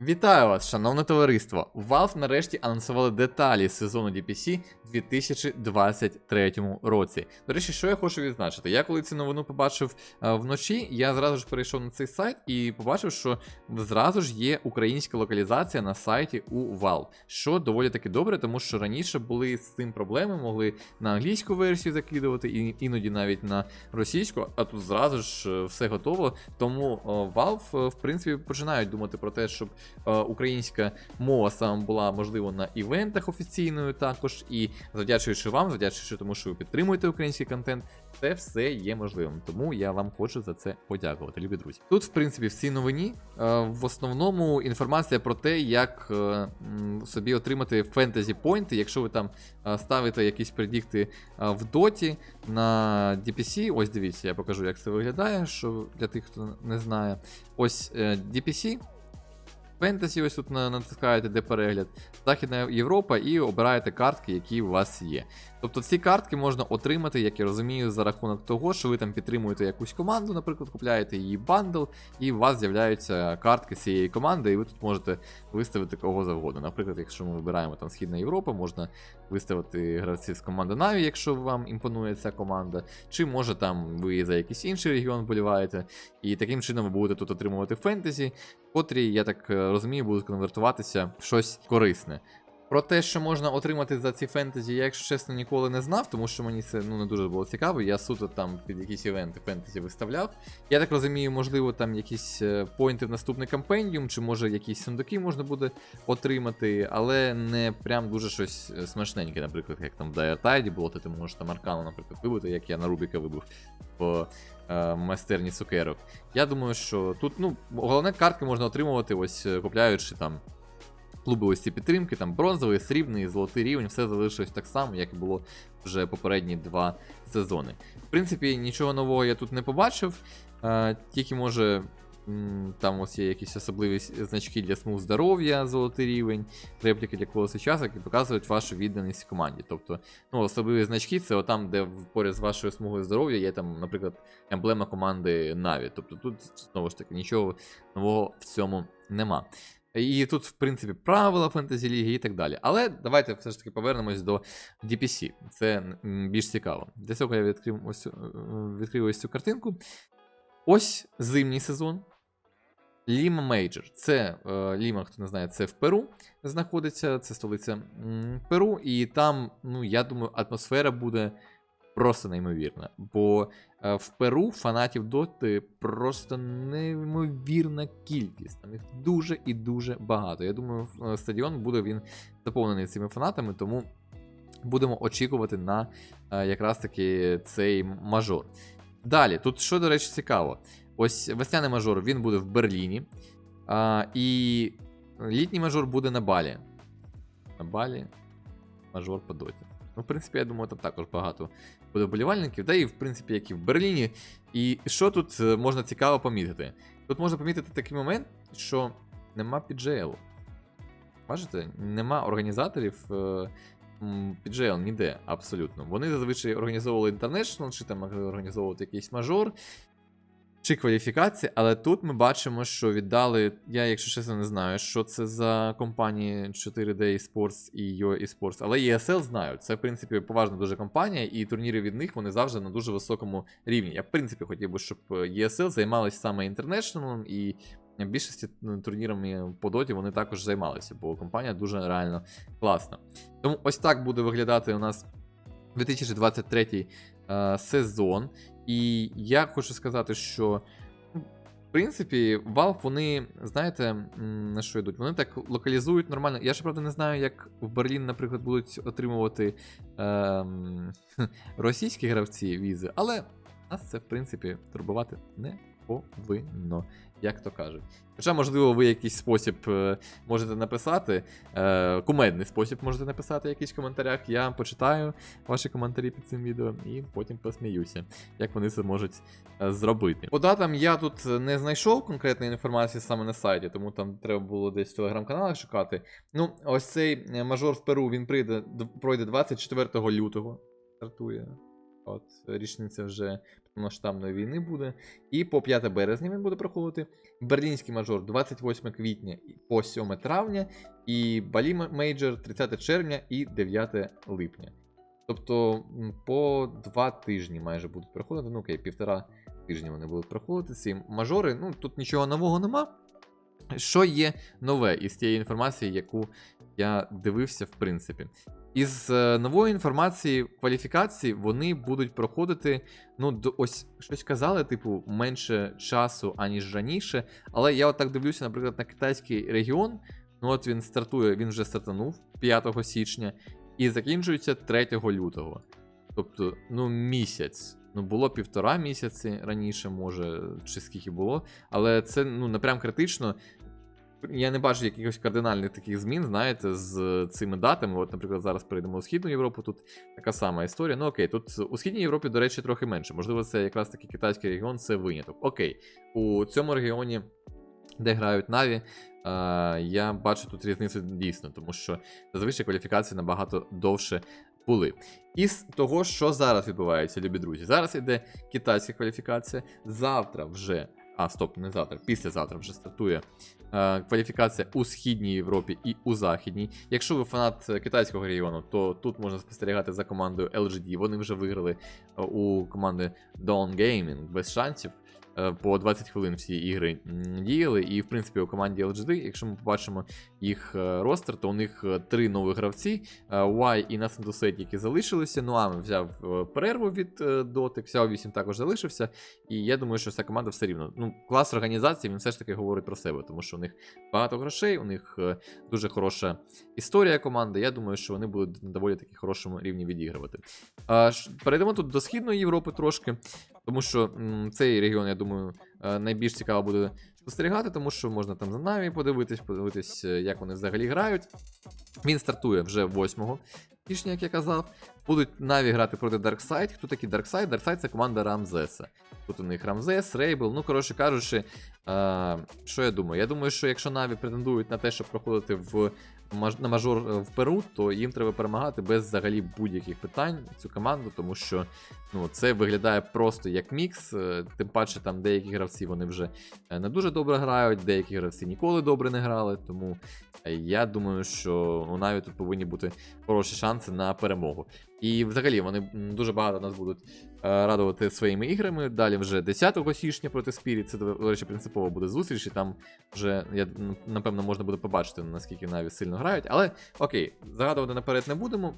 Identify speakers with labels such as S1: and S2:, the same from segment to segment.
S1: Вітаю вас, шановне товариство! Valve нарешті анонсували деталі сезону DPC у 2023 році. До речі, що я хочу відзначити? Я коли цю новину побачив е, вночі, я зразу ж перейшов на цей сайт і побачив, що зразу ж є українська локалізація на сайті у Valve, що доволі таки добре, тому що раніше були з цим проблеми, могли на англійську версію закидувати, і іноді навіть на російську, а тут зразу ж е, все готово. Тому е, Valve, е, в принципі, починають думати про те, щоб українська мова саме була можливо на івентах офіційною також. І завдячуючи вам, завдячуючи тому, що ви підтримуєте український контент, це все є можливим. Тому я вам хочу за це подякувати, любі друзі. Тут, в принципі, в цій новині е, в основному інформація про те, як е, собі отримати фентезі пойнти, якщо ви там е, ставите якісь предікти е, в доті на DPC. Ось дивіться, я покажу, як це виглядає, що для тих, хто не знає. Ось е, DPC. Фентезі, ось тут натискаєте, де перегляд, Західна Європа, і обираєте картки, які у вас є. Тобто ці картки можна отримати, як я розумію, за рахунок того, що ви там підтримуєте якусь команду, наприклад, купляєте її бандл, і у вас з'являються картки цієї команди, і ви тут можете виставити кого завгодно. Наприклад, якщо ми вибираємо там Східна Європа, можна виставити гравців з команди Na'Vi, якщо вам імпонує ця команда, чи може там ви за якийсь інший регіон вболіваєте, і таким чином ви будете тут отримувати фентезі, котрі, я так е, розумію, будуть конвертуватися в щось корисне. Про те, що можна отримати за ці фентезі, я, якщо чесно, ніколи не знав, тому що мені це ну, не дуже було цікаво. Я суто там під якісь івенти фентезі виставляв. Я так розумію, можливо, там якісь е, поінти в наступний кампендіум, чи може якісь сундуки можна буде отримати, але не прям дуже щось е, смачненьке, наприклад, як там в Dire Tide було, то ти можеш там аркану, наприклад, вибити, як я на Рубіка вибив майстерні цукерок. Я думаю, що тут, ну, головне, картки можна отримувати, ось е, купляючи там клуби ось ці підтримки, там бронзовий, срібний, золотий рівень, все залишилось так само, як і було вже попередні два сезони. В принципі, нічого нового я тут не побачив. Е, тільки може. Там ось є якісь особливі значки для смуг здоров'я, золотий рівень, репліки для колеса часу, які показують вашу відданість команді. Тобто, ну, особливі значки це отам, де поряд з вашою смугою здоров'я є там, наприклад, емблема команди Na'Vi. Тобто тут знову ж таки нічого нового в цьому нема. І тут, в принципі, правила фентезі ліги і так далі. Але давайте все ж таки повернемось до DPC. Це більш цікаво. Для цього я відкрив ось, е, відкрив ось цю картинку. Ось зимній сезон. Ліма Мейджор. Це е, Ліма, хто не знає, це в Перу знаходиться, це столиця Перу, і там, ну, я думаю, атмосфера буде просто неймовірна. Бо е, в Перу фанатів доти просто неймовірна кількість. Там їх дуже і дуже багато. Я думаю, е, стадіон буде він заповнений цими фанатами, тому будемо очікувати на е, якраз таки цей мажор. Далі, тут що, до речі, цікаво. Ось весняний мажор він буде в Берліні. А, і літній мажор буде на Балі. На Балі мажор по доті. Ну, в принципі, я думаю, там також багато буде вболівальників, та і в принципі, як і в Берліні. І що тут е, можна цікаво помітити? Тут можна помітити такий момент, що нема PGL. Бачите, нема організаторів е, PGL ніде абсолютно. Вони зазвичай організовували International, чи там організовувати якийсь мажор, чи кваліфікації, але тут ми бачимо, що віддали. Я, якщо чесно, не знаю, що це за компанії 4D Esports і Yo Esports, але ESL знають. Це, в принципі, поважна дуже компанія, і турніри від них вони завжди на дуже високому рівні. Я, в принципі, хотів би, щоб ESL займалися саме International, і більшості ну, турнірами по доті вони також займалися, бо компанія дуже реально класна. Тому ось так буде виглядати у нас 2023 е, сезон. І я хочу сказати, що. ну, В принципі, Valve, вони, знаєте, на що йдуть? Вони так локалізують нормально. Я ж правда не знаю, як в Берлін, наприклад, будуть отримувати ем, російські гравці візи, але нас це, в принципі, турбувати не повинно, як то кажуть. Хоча, можливо, ви якийсь спосіб е, можете написати, е, кумедний спосіб можете написати якийсь коментарях. Я почитаю ваші коментарі під цим відео і потім посміюся, як вони це можуть е, зробити. По датам я тут не знайшов конкретної інформації саме на сайті, тому там треба було десь в телеграм-каналах шукати. Ну, ось цей мажор в Перу він прийде, пройде 24 лютого. Стартує. От річниця вже масштабної війни буде. І по 5 березня він буде проходити. Берлінський мажор 28 квітня по 7 травня, і Балі мейджор 30 червня і 9 липня. Тобто по 2 тижні майже будуть проходити. Ну окей, півтора тижні вони будуть проходити. Ці мажори. Ну тут нічого нового нема. Що є нове із тієї інформації, яку я дивився, в принципі. Із е, нової інформації кваліфікації вони будуть проходити. Ну, до, ось щось казали, типу, менше часу, аніж раніше. Але я от так дивлюся, наприклад, на китайський регіон. Ну, от він стартує, він вже стартанув 5 січня і закінчується 3 лютого. Тобто, ну, місяць. Ну, було півтора місяці раніше, може, чи скільки було. Але це ну, не прям критично. Я не бачу якихось кардинальних таких змін, знаєте, з цими датами. От, наприклад, зараз перейдемо у Східну Європу, тут така сама історія. Ну окей, тут у Східній Європі, до речі, трохи менше. Можливо, це якраз таки китайський регіон, це виняток. Окей, у цьому регіоні, де грають Наві, е, я бачу тут різницю дійсно, тому що зазвичай кваліфікації набагато довше були. Із того, що зараз відбувається, любі друзі, зараз іде китайська кваліфікація. Завтра вже. А, стоп, не завтра, післязавтра вже стартує е, кваліфікація у Східній Європі і у Західній. Якщо ви фанат е, китайського регіону, то тут можна спостерігати за командою LGD. Вони вже виграли е, у команди Dawn Gaming без шансів. Е, По 20 хвилин всі ігри діяли, і в принципі у команді LGD, якщо ми побачимо їх е, ростер, то у них е, три нових гравці: Y і Dosset, які залишилися. Нуам взяв е, перерву від Доти, Xiao 8 також залишився. І я думаю, що ця команда все рівно. Ну, клас організації, він все ж таки говорить про себе, тому що у них багато грошей, у них дуже хороша історія команди. Я думаю, що вони будуть на доволі таки хорошому рівні відігрувати. Перейдемо тут до Східної Європи трошки, тому що м, цей регіон, я думаю, е, найбільш цікаво буде спостерігати, тому що можна там за Наві подивитись, подивитись, е, як вони взагалі грають. Він стартує вже 8 січня, як я казав. Будуть Наві грати проти Darkseid. Хто такий Darkseid? Darkseid це команда Рамзеса. Тут у них Рамзес, Рейбл. Ну, коротше кажучи, е, що я думаю? Я думаю, що якщо Наві претендують на те, щоб проходити в на мажор е, в Перу, то їм треба перемагати без взагалі будь-яких питань цю команду, тому що ну, це виглядає просто як мікс. е, Тим паче, там деякі гравці вони вже е, не дуже добре грають, деякі гравці ніколи добре не грали. Тому я думаю, що у Наві тут повинні бути хороші шанси на перемогу. І взагалі вони дуже багато нас будуть е, радувати своїми іграми. Далі вже 10 січня проти Spirit, це, до речі, принципово буде зустріч, і там вже, я, напевно, можна буде побачити, наскільки Наві сильно грають. Але окей, загадувати наперед не будемо.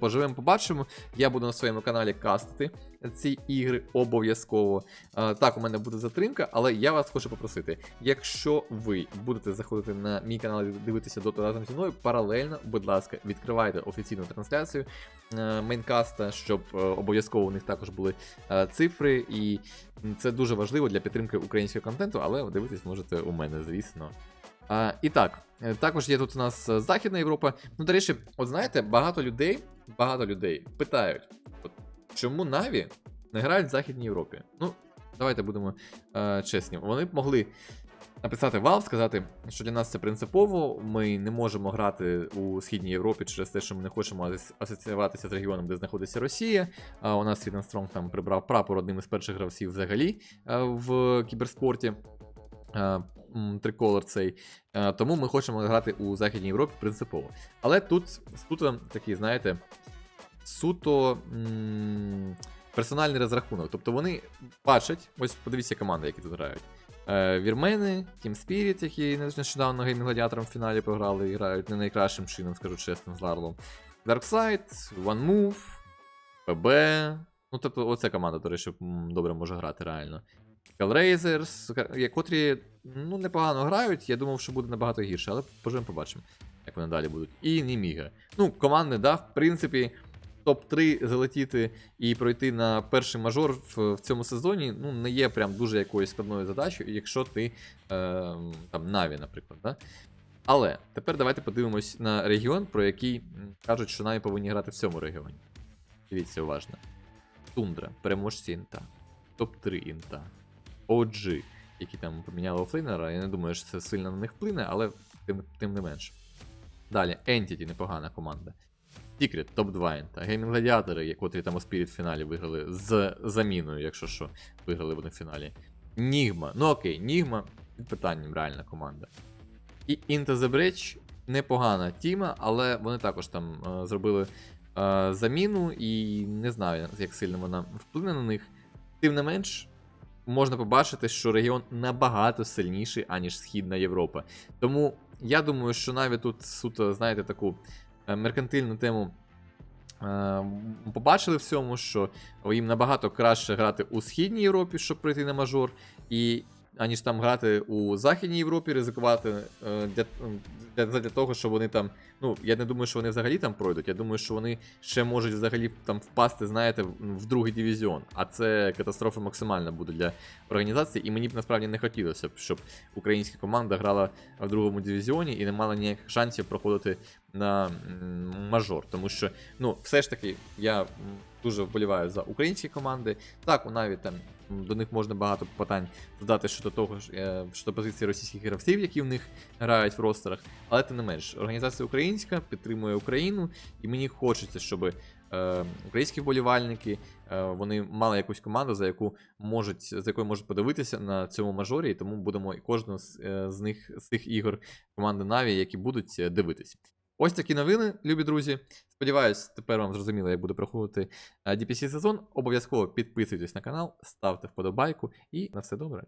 S1: Поживемо, побачимо. Я буду на своєму каналі кастити ці ігри обов'язково. Е, Так, у мене буде затримка, але я вас хочу попросити, якщо ви будете заходити на мій канал і дивитися доту разом зі мною, паралельно, будь ласка, відкривайте офіційну трансляцію е, мейнкаста, щоб е, обов'язково у них також були е, цифри, і це дуже важливо для підтримки українського контенту, але дивитись можете у мене, звісно. А, і так, е, також є тут у нас Західна Європа. Ну, до речі, от знаєте, багато людей, багато людей питають, от, чому Наві не грають в Західній Європі? Ну, давайте будемо е, чесні. Вони б могли написати Valve, сказати, що для нас це принципово. Ми не можемо грати у Східній Європі через те, що ми не хочемо асоціюватися з регіоном, де знаходиться Росія. А у нас Світен Стронг там прибрав прапор одним із перших гравців взагалі е, в кіберспорті. Е, Триколор цей. Е, Тому ми хочемо грати у Західній Європі принципово. Але тут суто такий, знаєте, суто персональний розрахунок. Тобто вони бачать, ось подивіться команди, які тут грають. Е, Вірмени, Team Spirit, які нещодавно Геймінг Гладіатором в фіналі програли і грають не найкращим чином, скажу чесно, з Ларлом. Darkseid, One Move, ПБ. Ну, тобто, оця команда, до речі, добре може грати реально. Hellraisers, котрі ну, непогано грають. Я думав, що буде набагато гірше, але поживемо побачимо, як вони далі будуть. І Німіга. Ну, команди, да, в принципі, топ-3 залетіти і пройти на перший мажор в, в цьому сезоні ну, не є прям дуже якоюсь складною задачею, якщо ти е, там Наві, наприклад. Да? Але тепер давайте подивимось на регіон, про який кажуть, що Наві повинні грати в цьому регіоні. Дивіться уважно. Тундра, переможці інта, топ-3 інта, OG, які там поміняли офлейнера. Я не думаю, що це сильно на них вплине, але тим, тим не менш. Далі, Entity, непогана команда. Secret, топ-2 та Gaming Гладіатори, котрі там у Spirit фіналі виграли з заміною, якщо що, виграли вони в фіналі. Нігма. Ну окей, Нігма під питанням реальна команда. І Into the Breach непогана тіма, але вони також там е, зробили е, заміну, і не знаю, як сильно вона вплине на них. Тим не менш, можна побачити, що регіон набагато сильніший, аніж Східна Європа. Тому я думаю, що навіть тут суто, знаєте, таку меркантильну тему. е, Побачили в цьому, що їм набагато краще грати у Східній Європі, щоб прийти на мажор, і аніж там грати у Західній Європі, ризикувати е, для, для, для того, щоб вони там. Ну, я не думаю, що вони взагалі там пройдуть. Я думаю, що вони ще можуть взагалі там впасти, знаєте, в, в другий дивізіон. А це катастрофа максимальна буде для організації. І мені б насправді не хотілося б, щоб українська команда грала в другому дивізіоні і не мала ніяких шансів проходити на мажор. Тому що, ну, все ж таки, я дуже вболіваю за українські команди. Так, у навіть там до них можна багато питань задати щодо того, е, щодо позиції російських гравців, які в них грають в ростерах. Але тим не менш, організація українська підтримує Україну, і мені хочеться, щоб е, українські вболівальники е, вони мали якусь команду, за яку можуть, за якою можуть подивитися на цьому мажорі, і тому будемо і кожного з, е, з них з цих ігор команди Наві, які будуть е, дивитись. Ось такі новини, любі друзі. Сподіваюсь, тепер вам зрозуміло, як буде проходити е, DPC сезон. Обов'язково підписуйтесь на канал, ставте вподобайку і на все добре.